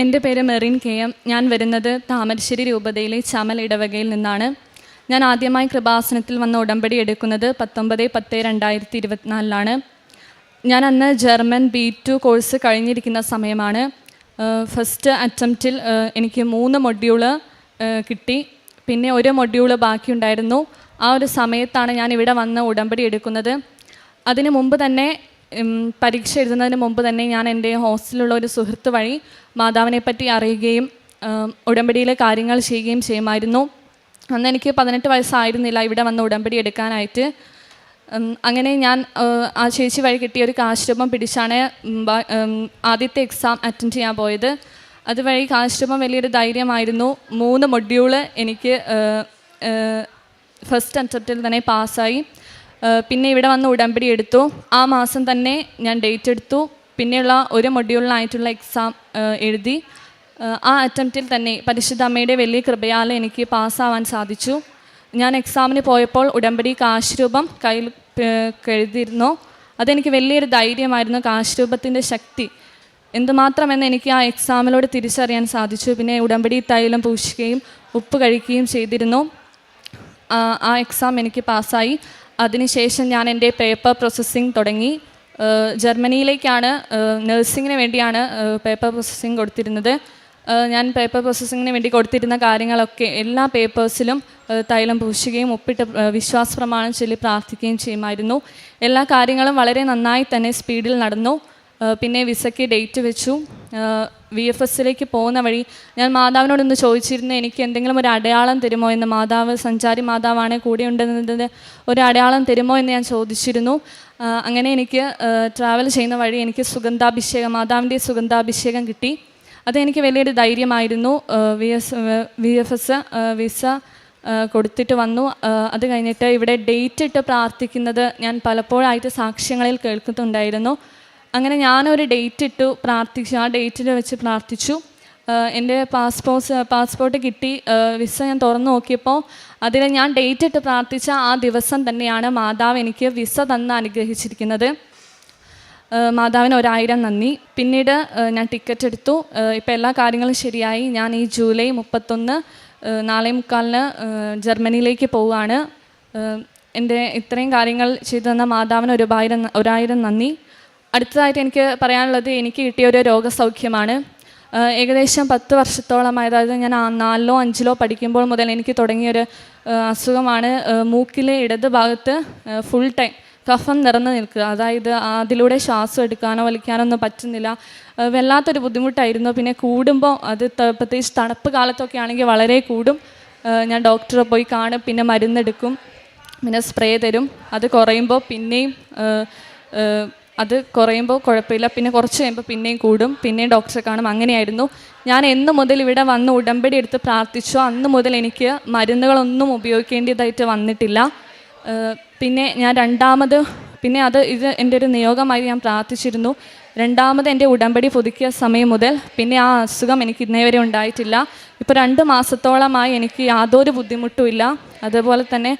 എന്റെ പേര് Merin K M. ഞാൻ വരുന്നത് താമരശ്ശേരി രൂപതയിലെ ചമൽ ഇടവകയിൽ നിന്നാണ്. ഞാൻ ആദ്യമായി കൃപാസനത്തിൽ വന്ന ഉടമ്പടി എടുക്കുന്നത് പത്തൊമ്പത് പത്ത് രണ്ടായിരത്തി ഇരുപത്തിനാലിലാണ്. ഞാൻ അന്ന് ജർമ്മൻ ബി ടു കോഴ്സ് കഴിഞ്ഞിരിക്കുന്ന സമയമാണ്. ഫസ്റ്റ് അറ്റംപ്റ്റിൽ എനിക്ക് മൂന്ന് മൊഡ്യൂൾ കിട്ടി. പിന്നെ ഒരു മൊഡ്യൂൾ ബാക്കിയുണ്ടായിരുന്നു. ആ ഒരു സമയത്താണ് ഞാൻ ഇവിടെ വന്ന് ഉടമ്പടി എടുക്കുന്നത്. അതിനു മുമ്പ് തന്നെ പരീക്ഷ എഴുതുന്നതിന് മുമ്പ് തന്നെ ഞാൻ എന്റെ ഹോസ്റ്റലിലുള്ള ഒരു സുഹൃത്ത് വഴി മാതാവിനെ പറ്റി അറിയുകയും ഉടമ്പടിയിലെ കാര്യങ്ങൾ ചെയ്യുകയും ചെയ്യുമായിരുന്നു. അന്ന് എനിക്ക് പതിനെട്ട് വയസ്സായിരുന്നില്ല ഇവിടെ വന്ന് ഉടമ്പടി എടുക്കാനായിട്ട്. അങ്ങനെ ഞാൻ ആ ചേച്ചി വഴി കിട്ടിയ ഒരു കാശ് രൂപം പിടിച്ചാണ് ആദ്യത്തെ എക്സാം അറ്റൻഡ് ചെയ്യാൻ പോയത്. അതുവഴി കാശ് രൂപം വലിയൊരു ധൈര്യമായിരുന്നു. മൂന്ന് മൊഡ്യൂൾ എനിക്ക് ഫസ്റ്റ് അറ്റംപ്റ്റിൽ തന്നെ പാസ്സായി പിന്നെ ഇവിടെ വന്ന് ഉടമ്പടി എടുത്തു. ആ മാസം തന്നെ ഞാൻ ഡേറ്റ് എടുത്തു. പിന്നെയുള്ള ഒരു മൊഡ്യൂളിനായിട്ടുള്ള എക്സാം എഴുതി. ആ അറ്റംപ്റ്റിൽ തന്നെ പരിശുദ്ധ അമ്മയുടെ വലിയ കൃപയാൽ എനിക്ക് പാസ്സാവാൻ സാധിച്ചു. ഞാൻ എക്സാമിന് പോയപ്പോൾ ഉടമ്പടി കാശ് രൂപം കയ്യിൽ ഏഹ്, കരുതിയിരുന്നു. അതെനിക്ക് വലിയൊരു ധൈര്യമായിരുന്നു. കാശ് രൂപത്തിന്റെ ശക്തി എന്തുമാത്രമെന്ന് എനിക്ക് ആ എക്സാമിലൂടെ തിരിച്ചറിയാൻ സാധിച്ചു. പിന്നെ ഉടമ്പടി തൈലം പൂശുകയും ഉപ്പ് കഴിക്കുകയും ചെയ്തിരുന്നു. ആ എക്സാം എനിക്ക് പാസ്സായി അതിനുശേഷം ഞാൻ എന്റെ പേപ്പർ പ്രോസസ്സിങ് തുടങ്ങി. ജർമ്മനിയിലേക്കാണ് നഴ്സിങ്ങിന് വേണ്ടിയാണ് പേപ്പർ പ്രോസസ്സിങ് കൊടുത്തിരുന്നത്. ഞാൻ പേപ്പർ പ്രോസസ്സിങ്ങിന് വേണ്ടി കൊടുത്തിരുന്ന കാര്യങ്ങളൊക്കെ എല്ലാ പേപ്പേഴ്സിലും തൈലം പൂശുകയും ഒപ്പിട്ട് വിശ്വാസ പ്രമാണം ചൊല്ലി പ്രാർത്ഥിക്കുകയും ചെയ്യുമായിരുന്നു. എല്ലാ കാര്യങ്ങളും വളരെ നന്നായി തന്നെ സ്പീഡിൽ നടന്നു. പിന്നെ വിസയ്ക്ക് ഡേറ്റ് വെച്ചു. വി എഫ് എസിലേക്ക് പോകുന്ന വഴി ഞാൻ മാതാവിനോടൊന്ന് ചോദിച്ചിരുന്നു എനിക്ക് എന്തെങ്കിലും ഒരു അടയാളം തരുമോ? എന്ന് മാതാവ് സഞ്ചാരി മാതാവാണ് കൂടെ ഉണ്ടെന്നതിന്റെ ഒരു അടയാളം തരുമോ എന്ന് ഞാൻ ചോദിച്ചിരുന്നു. അങ്ങനെ എനിക്ക് ട്രാവൽ ചെയ്യുന്ന വഴി എനിക്ക് സുഗന്ധാഭിഷേകം മാതാവിന്റെ സുഗന്ധാഭിഷേകം കിട്ടി. അതെനിക്ക് വലിയൊരു ധൈര്യമായിരുന്നു. V S V F S visa കൊടുത്തിട്ട് വന്നു. അത് കഴിഞ്ഞിട്ട് ഇവിടെ ഡേറ്റ് ഇട്ട് പ്രാർത്ഥിക്കുന്നത് ഞാൻ പലപ്പോഴായിട്ട് സാക്ഷ്യങ്ങളിൽ കേൾക്കുന്നുണ്ടായിരുന്നു. അങ്ങനെ ഞാനൊരു ഡേറ്റ് ഇട്ടു പ്രാർത്ഥിച്ചു. ആ ഡേറ്റിൽ വെച്ച് പ്രാർത്ഥിച്ചു. എന്റെ പാസ്പോർട്ട് പാസ്പോർട്ട് കിട്ടി. വിസ ഞാൻ തുറന്നു നോക്കിയപ്പോൾ അതിൽ ഞാൻ ഡേറ്റ് ഇട്ട് പ്രാർത്ഥിച്ച ആ ദിവസം തന്നെയാണ് മാതാവ് എനിക്ക് വിസ തന്ന് അനുഗ്രഹിച്ചിരിക്കുന്നത്. മാതാവിന് ഒരായിരം നന്ദി. പിന്നീട് ഞാൻ ടിക്കറ്റ് എടുത്തു. ഇപ്പോൾ എല്ലാ കാര്യങ്ങളും ശരിയായി. ഞാൻ ഈ ജൂലൈ മുപ്പത്തൊന്ന് നാളെ മുക്കാലിന് ജർമ്മനിയിലേക്ക് പോവുകയാണ്. എന്റെ ഇത്രയും കാര്യങ്ങൾ ചെയ്തു തന്ന മാതാവിന് ഒരുപായിരം ഒരായിരം നന്ദി. അടുത്തതായിട്ട് എനിക്ക് പറയാനുള്ളത് എനിക്ക് കിട്ടിയ ഒരു രോഗസൗഖ്യമാണ്. ഏകദേശം പത്ത് വർഷത്തോളമായി അതായത് ഞാൻ നാലിലോ അഞ്ചിലോ പഠിക്കുമ്പോൾ മുതൽ എനിക്ക് തുടങ്ങിയൊരു അസുഖമാണ്. മൂക്കിലെ ഇടത് ഭാഗത്ത് ഫുൾ ടൈം കഫം നിറഞ്ഞു നിൽക്കുക. അതായത് അതിലൂടെ ശ്വാസം എടുക്കാനോ വലിക്കാനോ ഒന്നും പറ്റുന്നില്ല. വല്ലാത്തൊരു ബുദ്ധിമുട്ടായിരുന്നു. പിന്നെ കൂടുമ്പോൾ അത് പ്രത്യേകിച്ച് തണുപ്പ് കാലത്തൊക്കെ ആണെങ്കിൽ വളരെ കൂടും. ഞാൻ ഡോക്ടറെ പോയി കാണും. പിന്നെ മരുന്നെടുക്കും. പിന്നെ സ്പ്രേ തരും. അത് കുറയുമ്പോൾ പിന്നെയും അത് കുറയുമ്പോൾ കുഴപ്പമില്ല. പിന്നെ കുറച്ച് കഴിയുമ്പോൾ പിന്നെയും കൂടും. പിന്നെയും ഡോക്ടറെ കാണും. അങ്ങനെയായിരുന്നു. ഞാൻ എന്ന് മുതൽ ഇവിടെ വന്ന് ഉടമ്പടി എടുത്ത് പ്രാർത്ഥിച്ചോ. അന്ന് മുതൽ എനിക്ക് മരുന്നുകളൊന്നും ഉപയോഗിക്കേണ്ടതായിട്ട് വന്നിട്ടില്ല. പിന്നെ ഞാൻ രണ്ടാമത് പിന്നെ അത് ഇത് എന്റെ ഒരു നിയോഗമായി ഞാൻ പ്രാർത്ഥിച്ചിരുന്നു. രണ്ടാമത് എന്റെ ഉടമ്പടി പുതുക്കിയ സമയം മുതൽ പിന്നെ ആ അസുഖം എനിക്ക് ഇന്നേ വരെ ഉണ്ടായിട്ടില്ല. ഇപ്പോൾ രണ്ട് മാസത്തോളമായി എനിക്ക് യാതൊരു ബുദ്ധിമുട്ടുമില്ല അതുപോലെ തന്നെ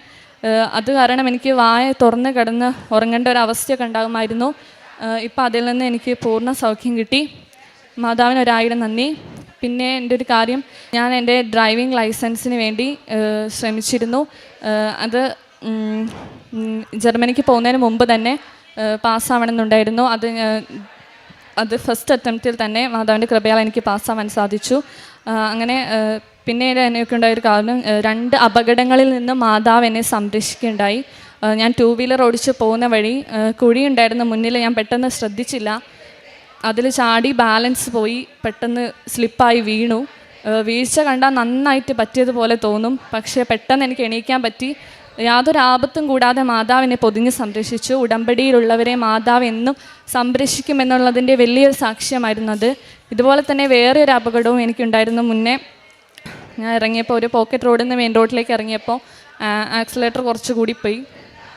അത് കാരണം എനിക്ക് വായ തുറന്ന് കിടന്ന് ഉറങ്ങേണ്ട ഒരു അവസ്ഥയൊക്കെ ഉണ്ടാകുമായിരുന്നു. ഇപ്പം അതിൽ നിന്ന് എനിക്ക് പൂർണ സൗഖ്യം കിട്ടി. മാതാവിന് ഒരായിരം നന്ദി. പിന്നെ എന്റെ ഒരു കാര്യം ഞാൻ എന്റെ ഡ്രൈവിംഗ് ലൈസൻസിന് വേണ്ടി ശ്രമിച്ചിരുന്നു. അത് ജർമ്മനിക്ക് പോകുന്നതിന് മുമ്പ് തന്നെ പാസ്സാവണമെന്നുണ്ടായിരുന്നു. അത് അത് ഫസ്റ്റ് അറ്റംപ്റ്റിൽ തന്നെ മാതാവിന്റെ കൃപയാൽ എനിക്ക് പാസ്സാവാൻ സാധിച്ചു. അങ്ങനെ ആ, പിന്നീട് എനിക്ക് ഉണ്ടായ ഒരു കാരണം രണ്ട് അപകടങ്ങളിൽ നിന്ന് മാതാവ് എന്നെ സംരക്ഷിക്കുകയുണ്ടായി. ഞാൻ ടൂ വീലർ ഓടിച്ച് പോകുന്ന വഴി കുഴിയുണ്ടായിരുന്ന മുന്നിൽ ഞാൻ പെട്ടെന്ന് ശ്രദ്ധിച്ചില്ല. അതിൽ ചാടി ബാലൻസ് പോയി പെട്ടെന്ന് സ്ലിപ്പായി വീണു. വീഴ്ച കണ്ടാൽ നന്നായിട്ട് പറ്റിയതുപോലെ തോന്നും. പക്ഷേ പെട്ടെന്ന് എനിക്ക് എണീക്കാൻ പറ്റി. യാതൊരു ആപത്തും കൂടാതെ മാതാവിനെ പൊതിഞ്ഞ് സംരക്ഷിച്ചു. ഉടമ്പടിയിലുള്ളവരെ മാതാവ് എന്നും സംരക്ഷിക്കുമെന്നുള്ളതിന്റെ വലിയൊരു സാക്ഷ്യമായിരുന്നു അത്. ഇതുപോലെ തന്നെ വേറെ ഒരു അപകടവും എനിക്കുണ്ടായിരുന്നു. മുന്നേ ഞാൻ ഇറങ്ങിയപ്പോൾ ഒരു പോക്കറ്റ് റോഡിൽ നിന്ന് മെയിൻ റോഡിലേക്ക് ഇറങ്ങിയപ്പോൾ ആക്സിലേറ്റർ കുറച്ച് പോയി.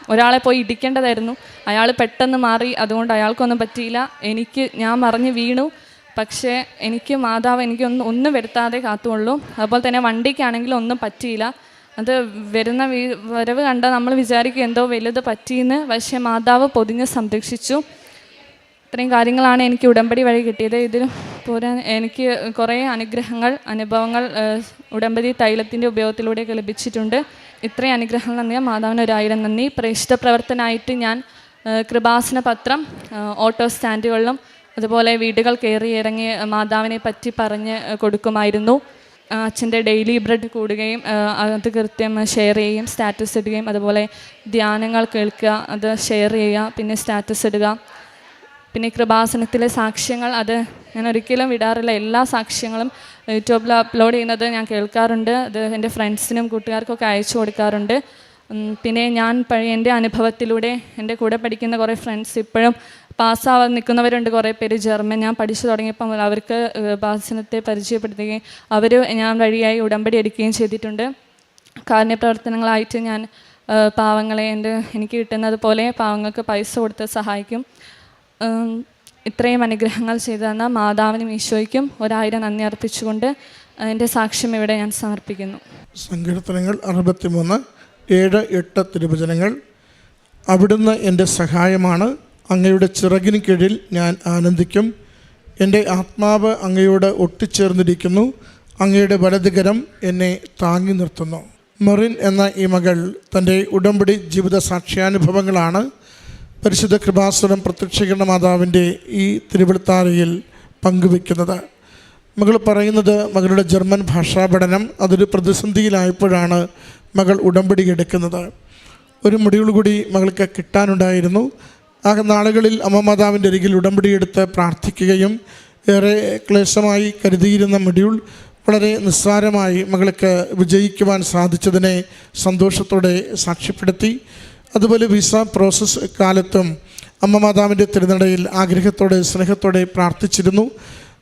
ഒരാളെ പോയി ഇടിക്കേണ്ടതായിരുന്നു. അയാൾ പെട്ടെന്ന് മാറി അതുകൊണ്ട് അയാൾക്കൊന്നും പറ്റിയില്ല. എനിക്ക് ഞാൻ മറിഞ്ഞ് വീണു. പക്ഷേ എനിക്ക് മാതാവ് എനിക്കൊന്നും ഒന്നും വരുത്താതെ കാത്തുള്ളൂ അതുപോലെ തന്നെ വണ്ടിക്കാണെങ്കിലും ഒന്നും പറ്റിയില്ല. അത് വരുന്ന വരവ് കണ്ട നമ്മൾ വിചാരിക്കും എന്തോ വലുത് പറ്റിയെന്ന്. പക്ഷേ മാതാവ് പൊതിഞ്ഞ് സംരക്ഷിച്ചു. ഇത്രയും കാര്യങ്ങളാണ് എനിക്ക് ഉടമ്പടി വഴി കിട്ടിയത്. ഇതിൽ പോരാ എനിക്ക് കുറേ അനുഗ്രഹങ്ങൾ അനുഭവങ്ങൾ ഉടമ്പടി തൈലത്തിന്റെ ഉപയോഗത്തിലൂടെയൊക്കെ ലഭിച്ചിട്ടുണ്ട്. ഇത്രയും അനുഗ്രഹങ്ങൾ നന്ദി. മാതാവിന് ഒരായിരം നന്ദി. പ്രേക്ഷിത പ്രവർത്തനമായിട്ട് ഞാൻ കൃപാസന പത്രം ഓട്ടോ സ്റ്റാൻഡുകളിലും അതുപോലെ വീടുകൾ കയറി ഇറങ്ങി മാതാവിനെ പറ്റി പറഞ്ഞ് കൊടുക്കുമായിരുന്നു. അച്ഛന്റെ ഡെയിലി ബ്രെഡ് കൂടുകയും അത് കൃത്യം ഷെയർ ചെയ്യുകയും സ്റ്റാറ്റസ് ഇടുകയും അതുപോലെ ധ്യാനങ്ങൾ കേൾക്കുക അത് ഷെയർ ചെയ്യുക പിന്നെ സ്റ്റാറ്റസ് ഇടുക. പിന്നെ കൃപാസനത്തിലെ സാക്ഷ്യങ്ങൾ അത് ഞാൻ ഒരിക്കലും വിടാറില്ല. എല്ലാ സാക്ഷ്യങ്ങളും യൂട്യൂബിൽ അപ്ലോഡ് ചെയ്യുന്നത് ഞാൻ കേൾക്കാറുണ്ട്. അത് എന്റെ ഫ്രണ്ട്സിനും കൂട്ടുകാർക്കൊക്കെ അയച്ചു കൊടുക്കാറുണ്ട്. പിന്നെ ഞാൻ എന്റെ അനുഭവത്തിലൂടെ എന്റെ കൂടെ പഠിക്കുന്ന കുറേ ഫ്രണ്ട്സ് ഇപ്പോഴും പാസ്സാവാൻ നിൽക്കുന്നവരുണ്ട്. കുറേ പേര് ജർമ്മൻ. ഞാൻ പഠിച്ചു തുടങ്ങിയപ്പോൾ അവർക്ക് പാസനത്തെ പരിചയപ്പെടുത്തുകയും അവർ ഞാൻ വഴിയായി ഉടമ്പടി എടുക്കുകയും ചെയ്തിട്ടുണ്ട്. കാരുണ്യപ്രവർത്തനങ്ങളായിട്ട് ഞാൻ പാവങ്ങളെ എന്റെ എനിക്ക് കിട്ടുന്നത് പോലെ പാവങ്ങൾക്ക് പൈസ കൊടുത്ത് സഹായിക്കും. ഇത്രയും അനുഗ്രഹങ്ങൾ ചെയ്തു തന്ന മാതാവിനും ഈശോയ്ക്കും ഒരായിരം നന്ദി അർപ്പിച്ചുകൊണ്ട് എന്റെ സാക്ഷ്യം ഇവിടെ ഞാൻ സമർപ്പിക്കുന്നു. സങ്കീർത്തനങ്ങൾ അറുപത്തിമൂന്ന് ഏഴ് എട്ട് തിരുവചനങ്ങൾ. അവിടുന്ന് എന്റെ സഹായമാണ്. അങ്ങയുടെ ചിറകിന് കീഴിൽ ഞാൻ ആനന്ദിക്കും. എന്റെ ആത്മാവ് അങ്ങയോട് ഒട്ടിച്ചേർന്നിരിക്കുന്നു. അങ്ങയുടെ വലതുകരം എന്നെ താങ്ങി നിർത്തുന്നു. മെറിൻ എന്ന ഈ മകൾ തന്റെ ഉടമ്പടി ജീവിത സാക്ഷ്യാനുഭവങ്ങളാണ് പരിശുദ്ധ കൃപാസുരം പ്രത്യക്ഷീകരണ മാതാവിന്റെ ഈ തിരുവഴുത്താരയിൽ പങ്കുവെക്കുന്നത് മകൾ പറയുന്നത് മകളുടെ ജർമ്മൻ ഭാഷാ പഠനം അതൊരു പ്രതിസന്ധിയിലായപ്പോഴാണ് മകൾ ഉടമ്പടി എടുക്കുന്നത്. ഒരു മുടികൾ കൂടി മകൾക്ക് കിട്ടാനുണ്ടായിരുന്നു. ആ നാളുകളിൽ അമ്മ മാതാവിന്റെ അരികിൽ ഉടമ്പടി എടുത്ത് പ്രാർത്ഥിക്കുകയും ഏറെ ക്ലേശമായി കരുതിയിരുന്ന മൊഡ്യൂൾ വളരെ നിസ്സാരമായി മകൾക്ക് വിജയിക്കുവാൻ സാധിച്ചതിനെ സന്തോഷത്തോടെ സാക്ഷ്യപ്പെടുത്തി. അതുപോലെ വിസ പ്രോസസ്സ് കാലത്തും അമ്മ മാതാവിന്റെ തിരുനടയിൽ ആഗ്രഹത്തോടെ സ്നേഹത്തോടെ പ്രാർത്ഥിച്ചിരുന്നു.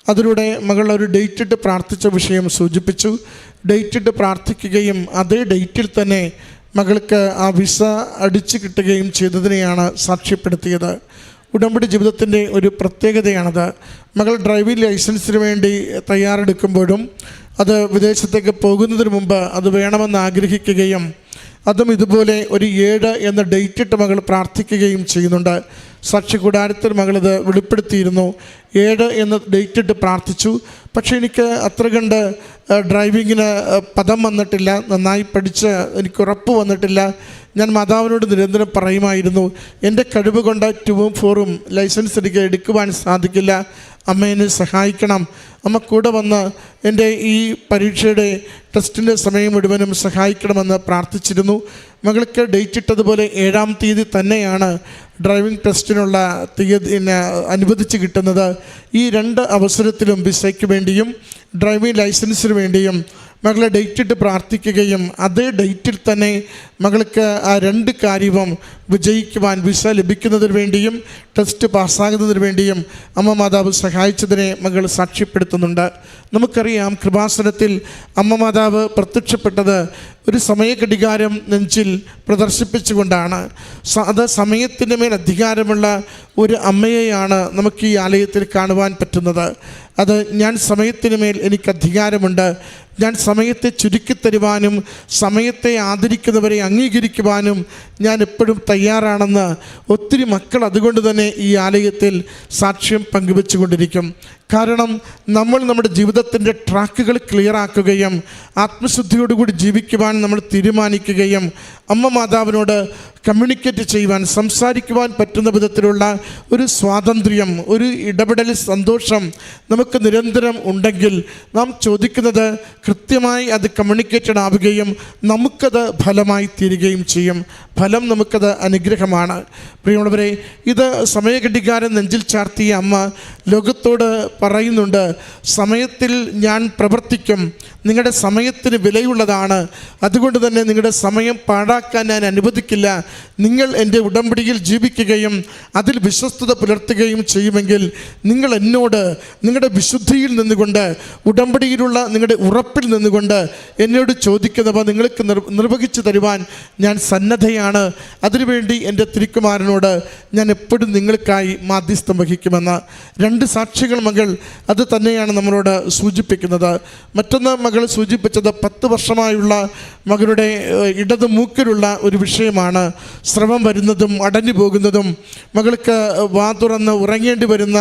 അതിലൂടെ മകൾ ഒരു ഡേറ്റ് ഇട്ട് പ്രാർത്ഥിച്ച വിഷയം സൂചിപ്പിച്ചു. ഡേറ്റ് ഇട്ട് പ്രാർത്ഥിക്കുകയും അതേ ഡേറ്റിൽ തന്നെ മകൾക്ക് ആ വിസ അടിച്ചു കിട്ടുകയും ചെയ്തതിനെയാണ് സാക്ഷ്യപ്പെടുത്തിയത്. ഉടമ്പടി ജീവിതത്തിന്റെ ഒരു പ്രത്യേകതയാണത്. മകൾ ഡ്രൈവിംഗ് ലൈസൻസിന് വേണ്ടി തയ്യാറെടുക്കുമ്പോഴും അത് വിദേശത്തേക്ക് പോകുന്നതിന് മുമ്പ് അത് വേണമെന്ന് ആഗ്രഹിക്കുകയും അതും ഇതുപോലെ ഒരു ഏഴ് എന്ന ഡേറ്റ് ഇട്ട് മകൾ പ്രാർത്ഥിക്കുകയും ചെയ്യുന്നുണ്ട്. സാക്ഷി കൂടാരത്തിൽ മകളിത് വെളിപ്പെടുത്തിയിരുന്നു. ഏഴ് എന്ന ഡേറ്റ് ഇട്ട് പ്രാർത്ഥിച്ചു. പക്ഷേ എനിക്ക് അത്ര കണ്ട് ഡ്രൈവിങ്ങിന് പദം വന്നിട്ടില്ല. നന്നായി പഠിച്ച് എനിക്ക് ഉറപ്പ് വന്നിട്ടില്ല. ഞാൻ മാതാവിനോട് നിരന്തരം പറയുമായിരുന്നു എന്റെ കഴിവ് കൊണ്ട് ടുവും ഫോറും ലൈസൻസ് എടുക്കുക എടുക്കുവാൻ സാധിക്കില്ല. അമ്മ എന്നെ സഹായിക്കണം. അമ്മ കൂടെ വന്ന് എന്റെ ഈ പരീക്ഷയുടെ ടെസ്റ്റിന്റെ സമയം മുഴുവനും സഹായിക്കണമെന്ന് പ്രാർത്ഥിച്ചിരുന്നു. മകൾക്ക് ഡേറ്റ് ഇട്ടതുപോലെ ഏഴാം തീയതി തന്നെയാണ് ഡ്രൈവിംഗ് ടെസ്റ്റിനുള്ള തീയതി അനുവദിച്ച് കിട്ടുന്നത്. ഈ രണ്ട് അവസരത്തിലും വിസയ്ക്ക് വേണ്ടിയും ഡ്രൈവിംഗ് ലൈസൻസിന് വേണ്ടിയും മകളെ ഡേറ്റ് ഇട്ട് പ്രാർത്ഥിക്കുകയും അതേ ഡേറ്റിൽ തന്നെ മകൾക്ക് ആ രണ്ട് കാര്യവും വിജയിക്കുവാൻ വിസ ലഭിക്കുന്നതിന് വേണ്ടിയും ടെസ്റ്റ് പാസ്സാകുന്നതിന് വേണ്ടിയും അമ്മ മാതാവ് സഹായിച്ചതിനെ മകൾ സാക്ഷ്യപ്പെടുത്തുന്നുണ്ട്. നമുക്കറിയാം കൃപാസനത്തിൽ അമ്മ മാതാവ് പ്രത്യക്ഷപ്പെട്ടത് ഒരു സമയഘടികാരം നെഞ്ചിൽ പ്രദർശിപ്പിച്ചുകൊണ്ടാണ്. അത് സമയത്തിന്റെ മേൽ അധികാരമുള്ള ഒരു അമ്മയെയാണ് നമുക്ക് ഈ ആലയത്തിൽ കാണുവാൻ പറ്റുന്നത്. അത് ഞാൻ സമയത്തിന് മേൽ എനിക്ക് അധികാരമുണ്ട്. ഞാൻ സമയത്തെ ചുരുക്കിത്തരുവാനും സമയത്തെ ആദരിക്കുന്നവരെ അംഗീകരിക്കുവാനും ഞാൻ എപ്പോഴും തയ്യാറാണെന്ന് ഒത്തിരി മക്കൾ അതുകൊണ്ട് തന്നെ ഈ ആലയത്തിൽ സാക്ഷ്യം പങ്കുവെച്ചുകൊണ്ടിരിക്കും. കാരണം നമ്മൾ നമ്മുടെ ജീവിതത്തിന്റെ ട്രാക്കുകൾ ക്ലിയർ ആക്കുകയും ആത്മശുദ്ധിയോടുകൂടി ജീവിക്കുവാൻ നമ്മൾ തീരുമാനിക്കുകയും അമ്മ മാതാവിനോട് കമ്മ്യൂണിക്കേറ്റ് ചെയ്യുവാൻ സംസാരിക്കുവാൻ പറ്റുന്ന വിധത്തിലുള്ള ഒരു സ്വാതന്ത്ര്യം ഒരു ഇടപെടൽ സന്തോഷം നമുക്ക് നിരന്തരം ഉണ്ടെങ്കിൽ നാം ചോദിക്കുന്നത് കൃത്യമായി അത് കമ്മ്യൂണിക്കേറ്റഡ് ആവുകയും നമുക്കത് ഫലമായി തീരുകയും ചെയ്യും. ഫലം നമുക്കത് അനുഗ്രഹമാണ്. പ്രിയമുള്ളവരെ ഇത് സമയഘടികാരം നെഞ്ചിൽ ചാർത്തിയ അമ്മ ലോകത്തോട് പറയുന്നുണ്ട് സമയത്തിൽ ഞാൻ പ്രവർത്തിക്കും. നിങ്ങളുടെ സമയത്തിന് വിലയുള്ളതാണ്. അതുകൊണ്ട് തന്നെ നിങ്ങളുടെ സമയം പാഴാക്കാൻ ഞാൻ അനുവദിക്കില്ല. നിങ്ങൾ എന്റെ ഉടമ്പടിയിൽ ജീവിക്കുകയും അതിൽ വിശ്വസ്തത പുലർത്തുകയും ചെയ്യുമെങ്കിൽ നിങ്ങൾ എന്നോട് നിങ്ങളുടെ വിശുദ്ധിയിൽ നിന്നുകൊണ്ട് ഉടമ്പടിയിലുള്ള നിങ്ങളുടെ ഉറപ്പിൽ നിന്നുകൊണ്ട് എന്നോട് ചോദിക്കുന്നവ നിങ്ങൾക്ക് നിർ നിർവഹിച്ചു തരുവാൻ ഞാൻ സന്നദ്ധയാണ്. അതിനുവേണ്ടി എന്റെ തിരുക്കുമാരനോട് ഞാൻ എപ്പോഴും നിങ്ങൾക്കായി മാധ്യസ്ഥം വഹിക്കുമെന്ന്. രണ്ട് സാക്ഷികൾ മകൾ അത് തന്നെയാണ് നമ്മളോട് സൂചിപ്പിക്കുന്നത്. മറ്റൊന്ന് മകൾ സൂചിപ്പിച്ചത് പത്ത് വർഷമായുള്ള മകളുടെ ഇടത് മൂക്കിലുള്ള ഒരു വിഷയമാണ്. സ്രവം വരുന്നതും അടഞ്ഞു പോകുന്നതും മകൾക്ക് വാ തുറന്ന് ഉറങ്ങേണ്ടി വരുന്ന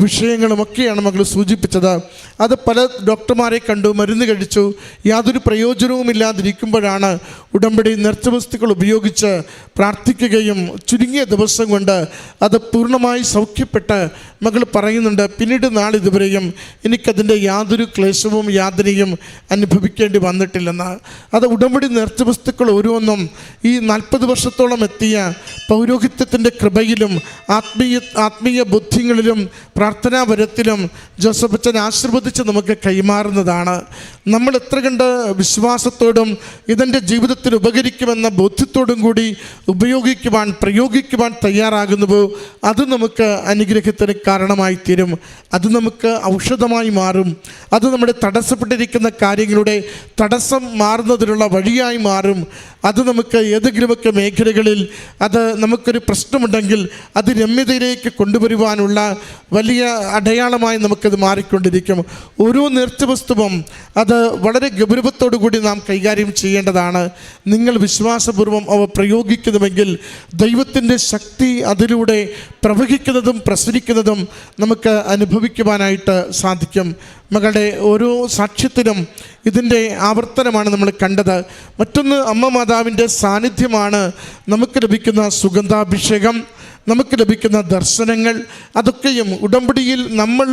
വിഷയങ്ങളുമൊക്കെയാണ് മകൾ സൂചിപ്പിച്ചത്. അത് പല ഡോക്ടർമാരെ കണ്ടു മരുന്ന് കഴിച്ചു യാതൊരു പ്രയോജനവും ഇല്ലാതിരിക്കുമ്പോഴാണ് ഉടമ്പടി നിർത്തവസ്തുക്കൾ ഉപയോഗിച്ച് പ്രാർത്ഥിക്കുകയും ചുരുങ്ങിയ ദിവസം കൊണ്ട് അത് പൂർണമായി സൗഖ്യപ്പെട്ട് മകൾ പറയുന്നുണ്ട് പിന്നീട് നാളിതുവരെയും എനിക്കതിന്റെ യാതൊരു ക്ലേശവും യാതനയും അനുഭവിക്കേണ്ടി വന്നിട്ടില്ലെന്ന്. അത് ഉടമ്പടി നേർച്ചവസ്തുക്കൾ ഓരോന്നും ഈ നാൽപ്പത് വർഷത്തോളം എത്തിയ പൗരോഹിത്യത്തിന്റെ കൃപയിലും ആത്മീയ ആത്മീയ ബുദ്ധിങ്ങളിലും പ്രാർത്ഥനാപരത്തിലും ജോസഫ് അച്ഛൻ ആശീർവദിച്ച് നമുക്ക് കൈമാറുന്നതാണ്. നമ്മൾ എത്ര കണ്ട് വിശ്വാസത്തോടും ഇതെന്റെ ജീവിതത്തിൽ ഉപകരിക്കുമെന്ന ബോധ്യത്തോടും കൂടി ഉപയോഗിക്കുവാൻ പ്രയോഗിക്കുവാൻ തയ്യാറാകുന്നുവോ അത് നമുക്ക് അനുഗ്രഹത്തിന് കാരണമായി തീരും അത് നമുക്ക് ഔഷധമായി മാറും. അത് നമ്മുടെ തടസ്സപ്പെട്ടിരിക്കുന്ന കാര്യങ്ങളുടെ തടസ്സം മാറുന്നതിനുള്ള വഴിയായി മാറും. അത് നമുക്ക് ഏതെങ്കിലുമൊക്കെ മേഖലകളിൽ അത് നമുക്കൊരു പ്രശ്നമുണ്ടെങ്കിൽ അത് രമ്യതയിലേക്ക് കൊണ്ടുവരുവാനുള്ള വലിയ അടയാളമായി നമുക്കത് മാറിക്കൊണ്ടിരിക്കും. ഓരോ നേർച്ചവസ്തുവും അത് വളരെ ഗൗരവത്തോടു കൂടി നാം കൈകാര്യം ചെയ്യേണ്ടതാണ്. നിങ്ങൾ വിശ്വാസപൂർവം അവ പ്രയോഗിക്കുന്നുവെങ്കിൽ ദൈവത്തിന്റെ ശക്തി അതിലൂടെ പ്രവഹിക്കുന്നതും പ്രസരിക്കുന്നതും നമുക്ക് അനുഭവിക്കുവാനായിട്ട് സാധിക്കും. മകളുടെ ഓരോ സാക്ഷ്യത്തിനും ഇതിന്റെ ആവർത്തനമാണ് നമ്മൾ കണ്ടത്. മറ്റൊന്ന് അമ്മ മാതാവിന്റെ സാന്നിധ്യമാണ് നമുക്ക് ലഭിക്കുന്ന സുഗന്ധാഭിഷേകം. നമുക്ക് ലഭിക്കുന്ന ദർശനങ്ങൾ അതൊക്കെയും ഉടമ്പടിയിൽ നമ്മൾ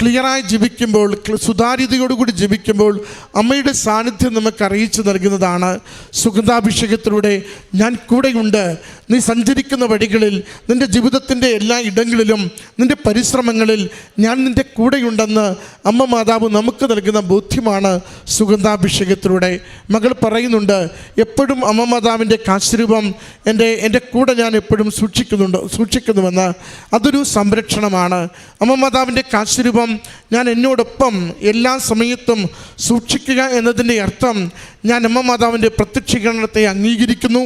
ക്ലിയറായി ജീവിക്കുമ്പോൾ സുതാര്യതയോടുകൂടി ജീവിക്കുമ്പോൾ അമ്മയുടെ സാന്നിധ്യം നമുക്ക് അറിയിച്ചു നൽകുന്നതാണ്. സുഗന്ധാഭിഷേകത്തിലൂടെ ഞാൻ കൂടെയുണ്ട്. നീ സഞ്ചരിക്കുന്ന വഴികളിൽ നിന്റെ ജീവിതത്തിന്റെ എല്ലാ ഇടങ്ങളിലും നിന്റെ പരിശ്രമങ്ങളിൽ ഞാൻ നിന്റെ കൂടെയുണ്ടെന്ന് അമ്മ മാതാവ് നമുക്ക് നൽകുന്ന ബോധ്യമാണ് സുഗന്ധാഭിഷേകത്തിലൂടെ. മകൾ പറയുന്നുണ്ട് എപ്പോഴും അമ്മ മാതാവിന്റെ കാശ്രൂപം എന്റെ എന്റെ കൂടെ ഞാൻ എപ്പോഴും സൂക്ഷിക്കുന്നുണ്ട് സൂക്ഷിക്കുന്നുവെന്ന് അതൊരു സംരക്ഷണമാണ്. അമ്മ മാതാവിന്റെ കാശ്രൂപം ഞാൻ എന്നോടൊപ്പം എല്ലാ സമയത്തും സൂക്ഷിക്കുക എന്നതിന്റെ അർത്ഥം ഞാൻ അമ്മ മാതാവിന്റെ പ്രത്യക്ഷീകരണത്തെ അംഗീകരിക്കുന്നു.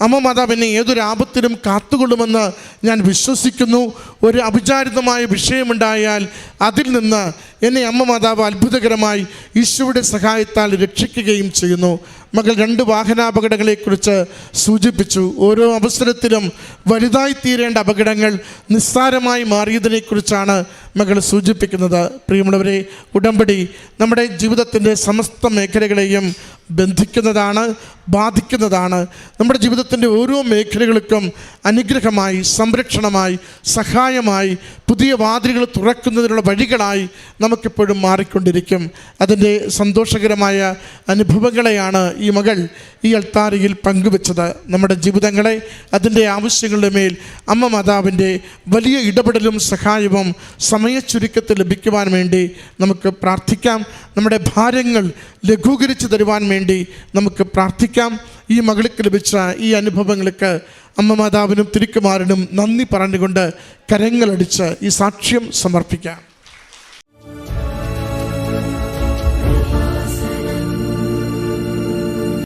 അമ്മ മാതാവിനെ എന്നെ ഏതൊരു ആപത്തിലും കാത്തുകൊള്ളുമെന്ന് ഞാൻ വിശ്വസിക്കുന്നു. ഒരു അവിചാരിതമായ വിഷയമുണ്ടായാൽ അതിൽ നിന്ന് എന്നെ അമ്മ മാതാവ് അത്ഭുതകരമായി ഈശോയുടെ സഹായത്താൽ രക്ഷിക്കുകയും ചെയ്യുന്നു. മകൾ രണ്ട് വാഹനാപകടങ്ങളെക്കുറിച്ച് സൂചിപ്പിച്ചു. ഓരോ അവസരത്തിലും വലുതായി തീരേണ്ട അപകടങ്ങൾ നിസ്സാരമായി മാറിയതിനെക്കുറിച്ചാണ് മകൾ സൂചിപ്പിക്കുന്നത് പ്രിയമുള്ളവരെ ഉടമ്പടി നമ്മുടെ ജീവിതത്തിന്റെ സമസ്ത മേഖലകളെയും ബന്ധിക്കുന്നതാണ് ബാധിക്കുന്നതാണ്. നമ്മുടെ ജീവിതത്തിന്റെ ഓരോ മേഖലകൾക്കും അനുഗ്രഹമായി സംരക്ഷണമായി സഹായമായി പുതിയ വാതിലുകൾ തുറക്കുന്നതിനുള്ള വഴികളായി നമുക്കെപ്പോഴും മാറിക്കൊണ്ടിരിക്കും. അതിന്റെ സന്തോഷകരമായ അനുഭവങ്ങളെയാണ് ഈ മകൾ ഈ അൾത്താരയിൽ പങ്കുവെച്ചത്. നമ്മുടെ ജീവിതങ്ങളെ അതിന്റെ ആവശ്യങ്ങളുടെ മേൽ അമ്മ മാതാവിന്റെ വലിയ ഇടപെടലും സഹായവും സമയച്ചുരുക്കത്തിൽ ലഭിക്കുവാൻ വേണ്ടി നമുക്ക് പ്രാർത്ഥിക്കാം. നമ്മുടെ ഭാരങ്ങൾ ലഘൂകരിച്ചു തരുവാൻ വേണ്ടി നമുക്ക് പ്രാർത്ഥിക്കാം. ഈ മകൾക്ക് ലഭിച്ച ഈ അനുഭവങ്ങൾക്ക് അമ്മ മാതാവിനും തിരുക്കുമാരനും നന്ദി പറഞ്ഞുകൊണ്ട് കരങ്ങളടിച്ച് ഈ സാക്ഷ്യം സമർപ്പിക്കാം.